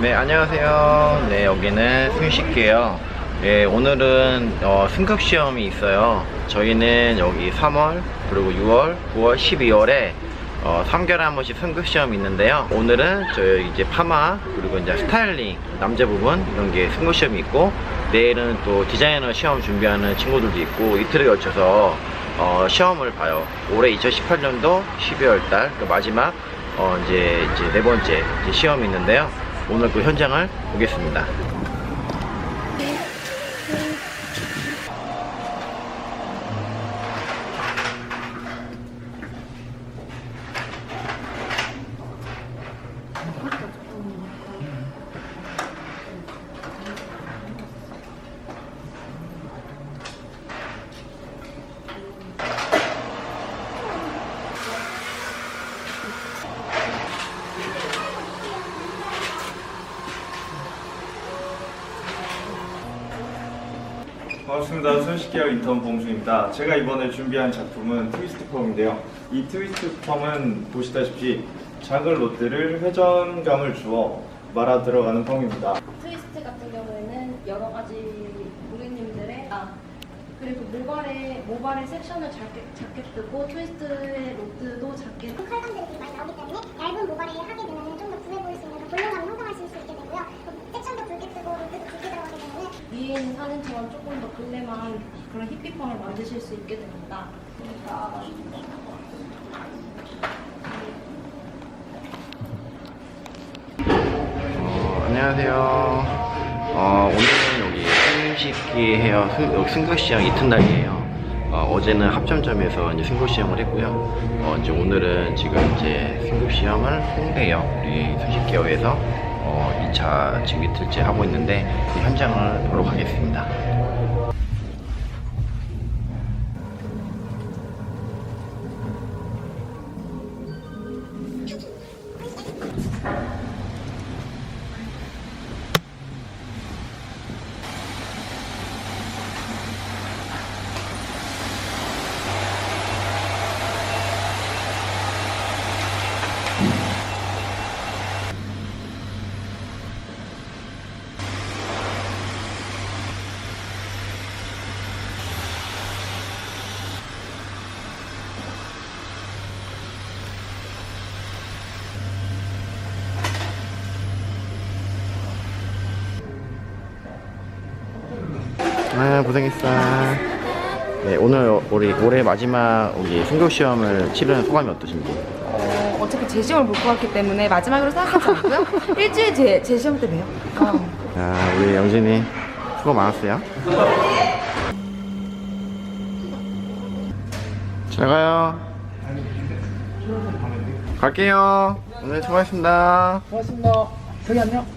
네, 안녕하세요. 네, 여기는 승식이에요. 예, 오늘은 어, 승급 시험이 있어요. 저희는 여기 3월, 그리고 6월, 9월, 12월에 어, 3개월에 한 번씩 승급 시험이 있는데요. 오늘은 저희 이제 파마, 그리고 이제 스타일링, 남자 부분 이런 게 승급 시험이 있고, 내일은 또 디자이너 시험 준비하는 친구들도 있고, 이틀에 걸쳐서 어, 시험을 봐요. 올해 2018년도 12월 달, 그 마지막 어, 이제, 이제 네 번째 이제 시험이 있는데요. 오늘 그 현장을 보겠습니다. 반갑습니다. 손쉽게요 인턴 봉수입니다. 제가 이번에 준비한 작품은 트위스트 펌인데요. 이 트위스트 펌은 보시다시피 작은 롯데를 회전감을 주어 말아 들어가는 펌입니다. 트위스트 같은 경우에는 여러 가지 고객님들의 아 그리고 모발의 모발의 섹션을 작게 작게 뜨고 트위스트의 로드도 작게 칼감들이 되게 많이 나오기 때문에 얇은 모발에 하게 되면 위에 있는 사진처럼 조금 더 글래만 그런 힙비펌을 만드실 수 있게 됩니다. 어, 안녕하세요. 어, 오늘은 여기 승식기 헤어 승, 시험 이튿날이에요. 어, 제는 합점점에서 이제 승급 시험을 했고요. 어, 이제 오늘은 지금 이제 승급 시험을 홍대역 우리 승식기어에서 어, 2차 지금 이틀째 하고 있는데 그 현장을 보러 가겠습니다. 아, 고생했어. 네, 오늘 우리 올해 마지막 우리 승급 시험을 치르는 소감이 어떠신지? 어, 어차피 재시험을 볼 것 같기 때문에 마지막으로 생각하지 않고요. 일주일 제, 재시험 때 봬요. 어. 자, 우리 영진이 수고 많았어요. 잘 가요. 갈게요. 오늘 수고하셨습니다. 고맙습니다. 저희 안녕.